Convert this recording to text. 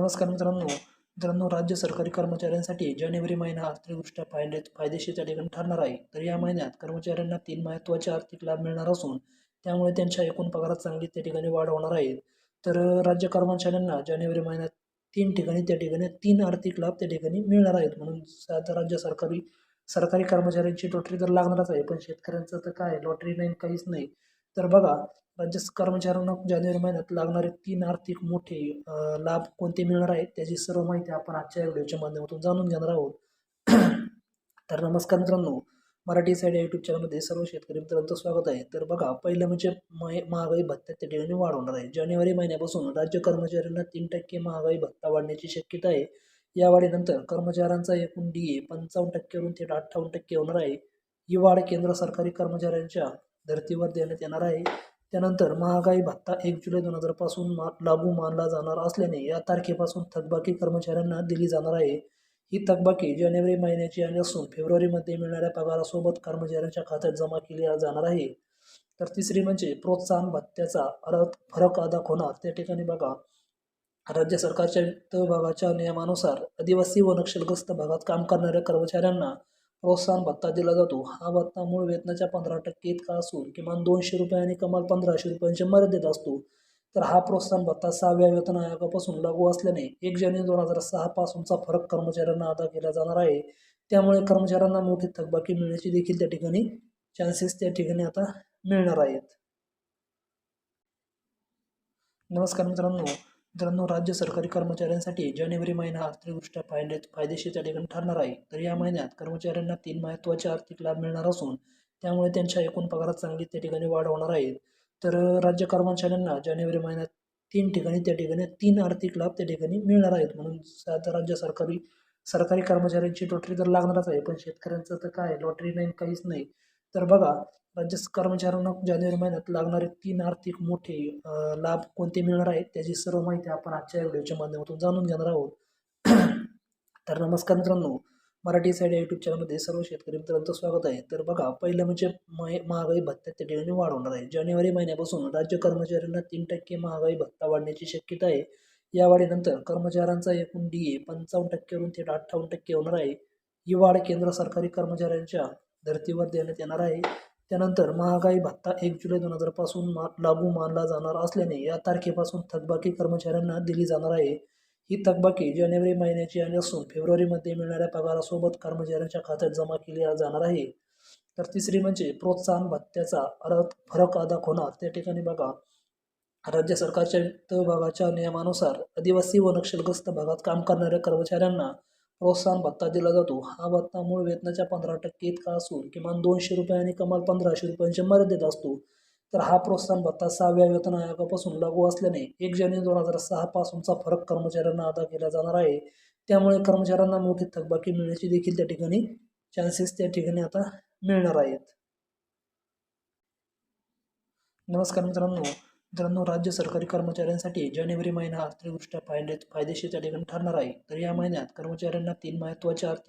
नमस्कार मित्रांनो. मित्रांनो राज्य सरकारी कर्मचाऱ्यांसाठी जानेवारी महिना आर्थिकदृष्ट्या फायदे फायदेशीर त्या ठिकाणी ठरणार आहे. तर या महिन्यात कर्मचाऱ्यांना तीन महत्त्वाचे आर्थिक लाभ मिळणार असून त्यामुळे त्यांच्या एकूण पगारात चांगली त्या ठिकाणी वाढ होणार आहे. तर राज्य कर्मचाऱ्यांना जानेवारी महिन्यात तीन ठिकाणी त्या ठिकाणी तीन आर्थिक लाभ त्या ठिकाणी मिळणार आहेत. म्हणून आता राज्य सरकारी सरकारी कर्मचाऱ्यांची लॉटरी तर लागणारच आहे. पण शेतकऱ्यांचं तर काय? लॉटरी नाही काहीच नाही. तर बघा राज्य कर्मचाऱ्यांना जानेवारी महिन्यात लागणारे तीन आर्थिक मोठे लाभ कोणते मिळणार आहेत त्याची सर्व माहिती आपण आजच्या व्हिडिओच्या माध्यमातून जाणून घेणार आहोत. तर नमस्कार मित्रांनो मराठी साईड या यूट्यूब चॅनलमध्ये सर्व शेतकरी मित्रांचं स्वागत आहे. तर बघा पहिलं म्हणजे महागाई भत्त्यात त्या ठिकाणी वाढ होणार आहे. जानेवारी महिन्यापासून राज्य कर्मचाऱ्यांना तीन टक्के महागाई भत्ता वाढण्याची शक्यता आहे. या वाढीनंतर कर्मचाऱ्यांचा एकूण डी ए पंचावन्न टक्क्यावरून थेट अठ्ठावन्न टक्के होणार आहे. ही वाढ केंद्र सरकारी कर्मचाऱ्यांच्या धर्तीवर देण्यात येणार आहे. त्यानंतर महागाई भत्ता एक जुलै दोन हजारपासून मा लागू मानला जाणार असल्याने या तारखेपासून थकबाकी कर्मचाऱ्यांना दिली जाणार आहे. ही थकबाकी जानेवारी महिन्याची आणि असून फेब्रुवारीमध्ये मिळणाऱ्या पगारासोबत कर्मचाऱ्यांच्या खात्यात जमा केली जाणार आहे. तर तिसरी म्हणजे प्रोत्साहन भत्त्याचा फरक अदा होणार. त्या ठिकाणी बघा राज्य सरकारच्या वित्त विभागाच्या नियमानुसार आदिवासी व नक्षलग्रस्त भागात काम करणाऱ्या कर्मचाऱ्यांना प्रोत्साहन भत्ता दिला जातो. हा भत्ता मूळ वेतनाच्या पंधरा टक्के इतका असून किमान दोनशे रुपये आणि कमाल पंधराशे रुपयांच्या मर्यादेत असतो. तर हा प्रोत्साहन भत्ता सहाव्या वेतन आयोगापासून लागू असल्याने एक जानेवारी दोन हजार सहा पासूनचा फरक कर्मचाऱ्यांना अदा केला जाणार आहे. त्यामुळे कर्मचाऱ्यांना मोठी थकबाकी मिळण्याची देखील त्या ठिकाणी चान्सेस त्या ठिकाणी आता मिळणार आहेत. नमस्कार मित्रांनो. मित्रांनो राज्य सरकारी कर्मचाऱ्यांसाठी जानेवारी महिना आर्थिकदृष्ट्या फायदे फायदेशीर त्या ठिकाणी ठरणार आहे. तर या महिन्यात कर्मचाऱ्यांना तीन महत्त्वाचे आर्थिक लाभ मिळणार असून त्यामुळे त्यांच्या एकूण पगारात चांगली त्या ठिकाणी वाढ होणार आहे. तर राज्य कर्मचाऱ्यांना जानेवारी महिन्यात तीन ठिकाणी त्या ठिकाणी तीन आर्थिक लाभ त्या ठिकाणी मिळणार आहेत. म्हणून आता राज्य सरकारी सरकारी कर्मचाऱ्यांची लॉटरी तर लागणारच आहे पण शेतकऱ्यांचं तर काय? लॉटरी नाही काहीच नाही. तर बघा राज्य कर्मचाऱ्यांना जानेवारी महिन्यात लागणारे तीन आर्थिक मोठे लाभ कोणते मिळणार आहेत त्याची सर्व माहिती आपण आजच्या व्हिडिओच्या माध्यमातून जाणून घेणार आहोत. तर नमस्कार मित्रांनो मराठी साईड या युट्यूब चॅनलमध्ये सर्व शेतकरी मित्रांचं स्वागत आहे. तर बघा पहिलं म्हणजे महागाई भत्त्यात त्या ठिकाणी वाढ होणार आहे. जानेवारी महिन्यापासून राज्य कर्मचाऱ्यांना तीन टक्के महागाई भत्ता वाढण्याची शक्यता आहे. या वाढीनंतर कर्मचाऱ्यांचा एकूण डी ए पंचावन्न टक्क्यावरून थेट अठ्ठावन्न टक्के होणार आहे. ही वाढ केंद्र सरकारी कर्मचाऱ्यांच्या धर्तीवर देण्यात येणार आहे. त्यानंतर महागाई भत्ता एक जुलै दोन हजारपासून मा लागू मानला जाणार असल्याने या तारखेपासून थकबाकी कर्मचाऱ्यांना दिली जाणार आहे. ही थकबाकी जानेवारी महिन्याची आणि असून फेब्रुवारीमध्ये मिळणाऱ्या पगारासोबत कर्मचाऱ्यांच्या खात्यात जमा केली जाणार आहे. तर तिसरी म्हणजे प्रोत्साहन भत्त्याचा अर्थ फरक अदा होणार. त्या ठिकाणी बघा राज्य सरकारच्या वित्त विभागाच्या नियमानुसार आदिवासी व नक्षलग्रस्त भागात काम करणाऱ्या कर्मचाऱ्यांना प्रोत्साहन भत्ता दिला जातो. हा भत्ता मूळ वेतनाच्या पंधरा टक्के इतका असून किमान दोनशे रुपये आणि कमाल पंधराशे रुपयांच्या मर्यादेत असतो. तर हा प्रोत्साहन भत्ता सहाव्या वेतन आयोगापासून लागू असल्याने एक जानेवारी दोन हजार सहा पासूनचा फरक कर्मचाऱ्यांना अदा केला जाणार आहे. त्यामुळे कर्मचाऱ्यांना मोठी थकबाकी मिळण्याची देखील त्या ठिकाणी चान्सेस त्या ठिकाणी आता मिळणार आहेत. नमस्कार मित्रांनो. मित्रांनो राज्य सरकारी कर्मचाऱ्यांसाठी जानेवारी महिना आर्थिकदृष्ट्या फायदे फायदेशीर त्या ठिकाणी ठरणार आहे. तर या महिन्यात कर्मचाऱ्यांना तीन महत्त्वाच्या आर्थिक